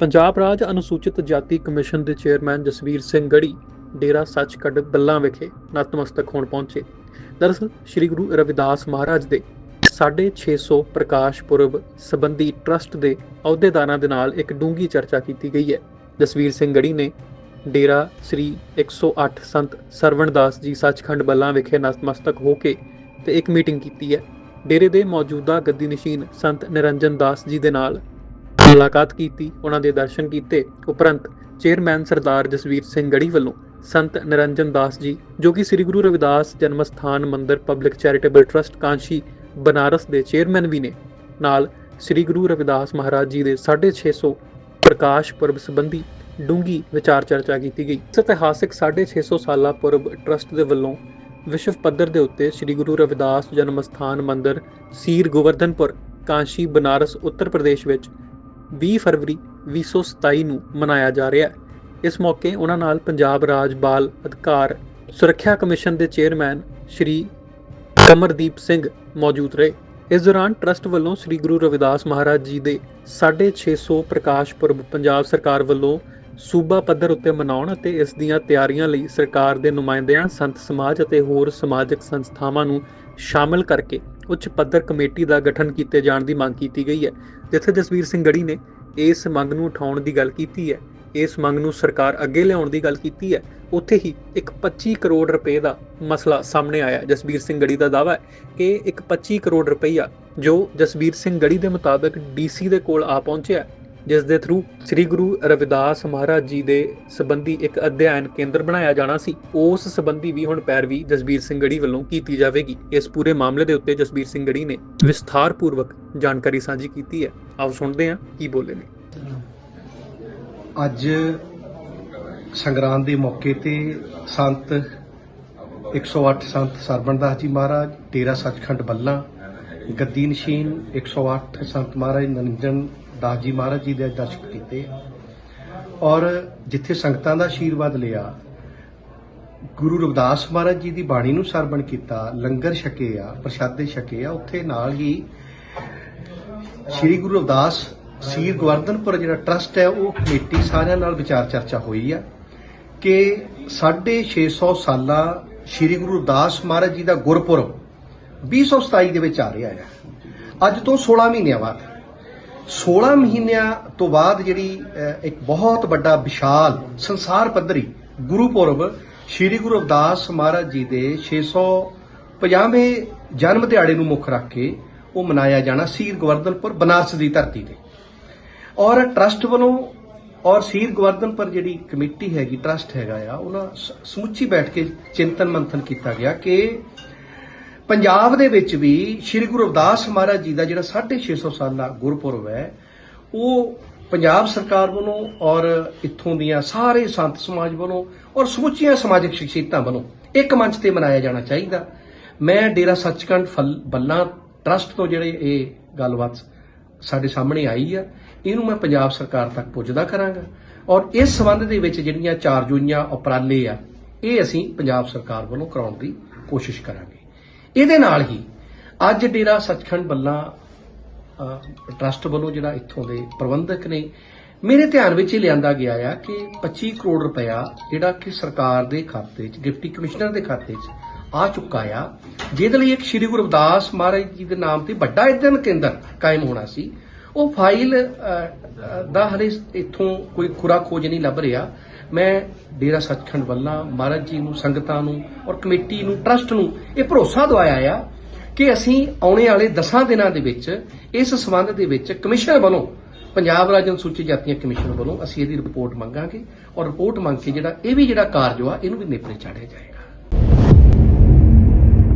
ਪੰਜਾਬ ਰਾਜ ਅਨੁਸੂਚਿਤ ਜਾਤੀ ਕਮਿਸ਼ਨ ਦੇ ਚੇਅਰਮੈਨ ਜਸਵੀਰ ਸਿੰਘ ਗੜੀ ਡੇਰਾ ਸੱਚਖੰਡ ਬੱਲਾ ਵਿਖੇ ਨਤਮਸਤਕ ਹੋਣ ਪਹੁੰਚੇ। ਦਰਅਸਲ, ਸ੍ਰੀ ਗੁਰੂ ਰਵਿਦਾਸ ਮਹਾਰਾਜ ਦੇ 650 ਪ੍ਰਕਾਸ਼ ਪੁਰਬ ਸੰਬੰਧੀ ਟਰਸਟ ਦੇ ਅਹੁਦੇਦਾਰਾਂ ਦੇ ਨਾਲ ਇੱਕ ਡੂੰਗੀ ਚਰਚਾ ਕੀਤੀ ਗਈ ਹੈ। ਜਸਵੀਰ ਸਿੰਘ ਗੜੀ ਨੇ ਡੇਰਾ ਸ੍ਰੀ 108 ਸੰਤ ਸਰਵਣਦਾਸ ਜੀ ਸੱਚਖੰਡ ਬੱਲਾ ਵਿਖੇ ਨਤਮਸਤਕ ਹੋ ਕੇ ਤੇ ਇੱਕ ਮੀਟਿੰਗ ਕੀਤੀ ਹੈ। ਡੇਰੇ ਦੇ ਮੌਜੂਦਾ ਗੱਦੀ ਨਸ਼ੀਨ ਸੰਤ ਨਿਰੰਜਨ ਦਾਸ ਜੀ ਦੇ ਨਾਲ ਮੁਲਾਕਾਤ ਕੀਤੀ, ਉਹਨਾਂ ਦੇ ਦਰਸ਼ਨ ਕੀਤੇ। ਉਪਰੰਤ ਚੇਅਰਮੈਨ ਸਰਦਾਰ ਜਸਵੀਰ ਸਿੰਘ ਗੜੀ ਵੱਲੋਂ ਸੰਤ ਨਿਰੰਜਨ ਦਾਸ ਜੀ, ਜੋ ਕਿ ਸ੍ਰੀ ਗੁਰੂ ਰਵਿਦਾਸ ਜਨਮ ਸਥਾਨ ਮੰਦਿਰ public charitable trust Kanshi, Banaras ਦੇ ਚੇਅਰਮੈਨ ਵੀ ਨੇ। ਨਾਲ ਸ੍ਰੀ ਗੁਰੂ ਰਵਿਦਾਸ ਮਹਾਰਾਜ ਜੀ ਦੇ 650 ਪ੍ਰਕਾਸ਼ ਪੁਰਬ ਸੰਬੰਧੀ ਡੂੰਗੀ ਵਿਚਾਰ ਚਰਚਾ ਕੀਤੀ ਗਈ। ਇਸ ਇਤਿਹਾਸਿਕ 650 ਸਾਲਾ ਪੁਰਬ ਟਰਸਟ ਦੇ ਵੱਲੋਂ ਵਿਸ਼ਵ ਪੱਧਰ ਦੇ ਉੱਤੇ ਸ੍ਰੀ ਗੁਰੂ ਰਵਿਦਾਸ ਜਨਮ ਸਥਾਨ ਮੰਦਿਰ ਸੀਰ ਗੋਵਰਧਨਪੁਰ, ਕਾਂਸ਼ੀ, ਬਨਾਰਸ, ਉੱਤਰ ਪ੍ਰਦੇਸ਼ ਵਿੱਚ 20 ਫਰਵਰੀ 2027 ਨੂੰ ਮਨਾਇਆ ਜਾ ਰਿਹਾ ਹੈ। ਇਸ ਮੌਕੇ ਉਹਨਾਂ ਨਾਲ ਪੰਜਾਬ ਰਾਜ ਬਾਲ ਅਧਿਕਾਰ ਸੁਰੱਖਿਆ ਕਮਿਸ਼ਨ ਦੇ ਚੇਅਰਮੈਨ ਸ਼੍ਰੀ ਕਮਰਦੀਪ ਸਿੰਘ ਮੌਜੂਦ ਰਹੇ। ਇਸ ਦੌਰਾਨ ਟਰਸਟ ਵੱਲੋਂ ਸ੍ਰੀ ਗੁਰੂ ਰਵਿਦਾਸ ਮਹਾਰਾਜ ਜੀ ਦੇ 650 ਪ੍ਰਕਾਸ਼ ਪੁਰਬ ਪੰਜਾਬ ਸਰਕਾਰ ਵੱਲੋਂ ਸੂਬਾ ਪੱਧਰ ਉੱਤੇ ਮਨਾਉਣ ਅਤੇ ਇਸ ਦੀਆਂ ਤਿਆਰੀਆਂ ਲਈ ਸਰਕਾਰ ਦੇ ਨੁਮਾਇੰਦਿਆਂ, ਸੰਤ ਸਮਾਜ ਅਤੇ ਹੋਰ ਸਮਾਜਿਕ ਸੰਸਥਾਵਾਂ ਨੂੰ ਸ਼ਾਮਲ ਕਰਕੇ ਉੱਚ ਪੱਧਰ ਕਮੇਟੀ ਦਾ ਗਠਨ ਕੀਤੇ ਜਾਣ ਦੀ ਮੰਗ ਕੀਤੀ ਗਈ ਹੈ। ਜਿੱਥੇ ਜਸਵੀਰ ਸਿੰਘ ਗੜੀ ਨੇ ਇਸ ਮੰਗ ਨੂੰ ਉਠਾਉਣ ਦੀ ਗੱਲ ਕੀਤੀ ਹੈ। ਇਸ ਮੰਗ ਨੂੰ ਸਰਕਾਰ ਅੱਗੇ ਲਿਆਉਣ ਦੀ ਗੱਲ ਕੀਤੀ ਹੈ। ਉੱਥੇ ਹੀ ਇੱਕ 25 ਕਰੋੜ ਰੁਪਏ ਦਾ ਮਸਲਾ ਸਾਹਮਣੇ ਆਇਆ। ਜਸਵੀਰ ਸਿੰਘ ਗੜੀ ਦਾ ਦਾਅਵਾ ਹੈ ਕਿ ਇੱਕ 25 ਕਰੋੜ ਰੁਪਈਆ ਜੋ ਜਸਵੀਰ ਸਿੰਘ ਗੜੀ ਦੇ ਮੁਤਾਬਕ ਡੀਸੀ ਦੇ ਕੋਲ ਆ ਪਹੁੰਚਿਆ ਜਿਸ ਦੇ ਥਰੂ ਸ੍ਰੀ ਗੁਰੂ ਰਵਿਦਾਸ ਮਹਾਰਾਜ ਜੀ ਦੇ ਸੰਬੰਧੀ ਇੱਕ ਅਧਿਐਨ ਕੇਂਦਰ ਬਣਾਇਆ ਜਾਣਾ ਸੀ, ਉਸ ਸੰਬੰਧੀ ਵੀ ਹੁਣ ਪੈਰਵੀ ਜਸਬੀਰ ਸਿੰਘ ਗੜੀ ਵੱਲੋਂ ਕੀਤੀ ਜਾਵੇਗੀ। ਇਸ ਪੂਰੇ ਮਾਮਲੇ ਦੇ ਉੱਤੇ ਜਸਬੀਰ ਸਿੰਘ ਗੜੀ ਨੇ ਵਿਸਥਾਰਪੂਰਵਕ ਜਾਣਕਾਰੀ ਸਾਂਝੀ ਕੀਤੀ ਹੈ। ਆਓ ਸੁਣਦੇ ਹਾਂ ਕੀ ਬੋਲੇ ਨੇ। ਅੱਜ ਸੰਗਰਾਂਦ ਦੇ ਮੌਕੇ ਤੇ ਸੰਤ 108 ਸੰਤ ਸਰਬਣਦਾਸ ਜੀ ਮਹਾਰਾਜ ਡੇਰਾ ਸੱਚਖੰਡ ਬੱਲਾ ਗੱਦੀ ਨਸ਼ੀਨ 108 ਸੰਤ ਮਹਾਰਾਜ ਨਰਿੰਜਨ ਦਾਸ ਜੀ ਮਹਾਰਾਜ ਜੀ ਦੇ ਦਰਸ਼ਕ ਕੀਤੇ। ਔਰ ਜਿੱਥੇ ਸੰਗਤਾਂ ਦਾ ਆਸ਼ੀਰਵਾਦ ਲਿਆ, ਗੁਰੂ ਰਵਿਦਾਸ ਮਹਾਰਾਜ ਜੀ ਦੀ ਬਾਣੀ ਨੂੰ ਸਰਵਣ ਕੀਤਾ, ਲੰਗਰ ਛਕੇ ਆ ਪ੍ਰਸ਼ਾਦੇ ਛਕੇ ਆ ਉੱਥੇ ਨਾਲ ਹੀ ਸ੍ਰੀ ਗੁਰੂ ਰਵਿਦਾਸ ਸੀਰ ਗਵਰਧਨਪੁਰ ਜਿਹੜਾ ਟਰਸਟ ਹੈ, ਉਹ ਕਮੇਟੀ ਸਾਰਿਆਂ ਨਾਲ ਵਿਚਾਰ ਚਰਚਾ ਹੋਈ ਆ ਕਿ 650 ਸਾਲਾਂ ਸ੍ਰੀ ਗੁਰੂ ਰਵਿਦਾਸ ਮਹਾਰਾਜ ਜੀ ਦਾ ਗੁਰਪੁਰਬ 2027 ਦੇ ਵਿੱਚ ਆ ਰਿਹਾ ਹੈ। ਅੱਜ ਤੋਂ 16 ਮਹੀਨਿਆਂ ਬਾਅਦ। 16 ਮਹੀਨਿਆਂ ਤੋਂ ਬਾਅਦ ਜਿਹੜੀ ਇੱਕ ਬਹੁਤ ਵੱਡਾ ਵਿਸ਼ਾਲ ਸੰਸਾਰ ਪੱਧਰੀ ਗੁਰੂ ਪੁਰਬ, ਸ੍ਰੀ ਗੁਰੂ ਅਰਦਾਸ ਮਹਾਰਾਜ ਜੀ ਦੇ 650ਵੇਂ ਜਨਮ ਦਿਹਾੜੇ ਨੂੰ ਮੁੱਖ ਰੱਖ ਕੇ ਉਹ ਮਨਾਇਆ ਜਾਣਾ ਸੀਰ ਗਵਰਧਨਪੁਰ ਬਨਾਰਸ ਦੀ ਧਰਤੀ ਤੇ। ਔਰ ਟਰਸਟ ਵੱਲੋਂ, ਔਰ ਸੀਰ ਗਵਰਧਨਪੁਰ ਜਿਹੜੀ ਕਮੇਟੀ ਹੈਗੀ, ਟਰਸਟ ਹੈਗਾ ਆ, ਉਹਨਾਂ ਸਮੁੱਚੀ ਬੈਠ ਕੇ ਚਿੰਤਨ ਮੰਥਨ ਕੀਤਾ ਗਿਆ ਕਿ ਪੰਜਾਬ ਦੇ ਵਿੱਚ ਵੀ ਸ੍ਰੀ ਗੁਰੂ ਰਵਿਦਾਸ ਮਹਾਰਾਜ ਜੀ ਦਾ ਜਿਹੜਾ 650 ਸਾਲਾ ਗੁਰਪੁਰਬ ਹੈ, ਉਹ ਪੰਜਾਬ ਸਰਕਾਰ ਵੱਲੋਂ ਔਰ ਇੱਥੋਂ ਦੀਆਂ ਸਾਰੇ ਸੰਤ ਸਮਾਜ ਵੱਲੋਂ ਔਰ ਸਮੁੱਚੀਆਂ ਸਮਾਜਿਕ ਸ਼ਖਸੀਅਤਾਂ ਵੱਲੋਂ ਇੱਕ ਮੰਚ ਤੇ ਮਨਾਇਆ ਜਾਣਾ ਚਾਹੀਦਾ। ਮੈਂ ਡੇਰਾ ਸੱਚਖੰਡ ਫਲ- ਬੱਲਾ ਟਰਸਟ ਤੋਂ ਜਿਹੜੇ ਇਹ ਗੱਲਬਾਤ ਸਾਡੇ ਸਾਹਮਣੇ ਆਈ ਆ, ਇਹਨੂੰ ਮੈਂ ਪੰਜਾਬ ਸਰਕਾਰ ਤੱਕ ਪੁੱਜਦਾ ਕਰਾਂਗਾ ਔਰ ਇਸ ਸੰਬੰਧ ਦੇ ਵਿੱਚ ਜਿਹੜੀਆਂ ਚਾਰ ਜੂਈਆਂ ਉਪਰਾਲੇ ਆ, ਇਹ ਅਸੀਂ ਪੰਜਾਬ ਸਰਕਾਰ ਵੱਲੋਂ ਕਰਾਉਣ ਦੀ ਕੋਸ਼ਿਸ਼ ਕਰਾਂਗੇ। ਇਹਦੇ ਨਾਲ ਹੀ ਅੱਜ ਡੇਰਾ ਸੱਚਖੰਡ ਬੱਲਾ ਅ, ਟਰਸਟ ਵੱਲੋਂ ਜਿਹੜਾ ਇੱਥੋਂ ਦੇ ਪ੍ਰਬੰਧਕ ਨੇ ਮੇਰੇ ਧਿਆਨ ਵਿੱਚ ਇਹ ਲਿਆਂਦਾ ਗਿਆ ਆ ਕਿ 25 ਕਰੋੜ ਰੁਪਇਆ ਜਿਹੜਾ ਕਿ ਸਰਕਾਰ ਦੇ ਖਾਤੇ 'ਚ ਡਿਪਟੀ ਕਮਿਸ਼ਨਰ ਦੇ ਖਾਤੇ 'ਚ ਆ ਚੁੱਕਾ ਆ। ਜਿਹਦੇ ਲਈ ਇੱਕ ਸ੍ਰੀ ਗੁਰੂ ਰਵਿਦਾਸ ਮਹਾਰਾਜ ਜੀ ਦੇ ਨਾਮ ਤੇ ਵੱਡਾ ਅਧਿਐਨ ਕੇਂਦਰ ਕਾਇਮ ਹੋਣਾ ਸੀ। ਉਹ ਫਾਈਲ ਦਾ ਹਰੇ ਇੱਥੋਂ ਕੋਈ ਖੁਰਾ ਖੋਜ ਨਹੀਂ ਲੱਭ ਰਿਹਾ। ਮੈਂ ਡੇਰਾ ਸੱਚਖੰਡ ਵੱਲਾ ਮਹਾਰਾਜ ਜੀ ਨੂੰ, ਸੰਗਤਾਂ ਨੂੰ ਔਰ ਕਮੇਟੀ ਨੂੰ, ਟਰਸਟ ਨੂੰ ਇਹ ਭਰੋਸਾ ਦਵਾਇਆ ਆ ਕਿ ਅਸੀਂ ਆਉਣੇ ਵਾਲੇ 10 ਦਿਨਾਂ ਦੇ ਵਿੱਚ, ਇਸ ਸਬੰਧ ਦੇ ਵਿੱਚ ਕਮਿਸ਼ਨ ਵੱਲੋਂ, ਪੰਜਾਬ ਰਾਜ ਅਨੁਸੂਚਿਤ ਜਾਤੀਆਂ ਕਮਿਸ਼ਨ ਵੱਲੋਂ ਅਸੀਂ ਇਹਦੀ ਰਿਪੋਰਟ ਮੰਗਾਂਗੇ ਔਰ ਰਿਪੋਰਟ ਮੰਗ ਕੇ ਜਿਹੜਾ, ਇਹ ਵੀ ਜਿਹੜਾ ਕਾਰਜ ਆ ਇਹਨੂੰ ਵੀ ਨੇਪਰੇ ਚਾੜਿਆ ਜਾਏਗਾ।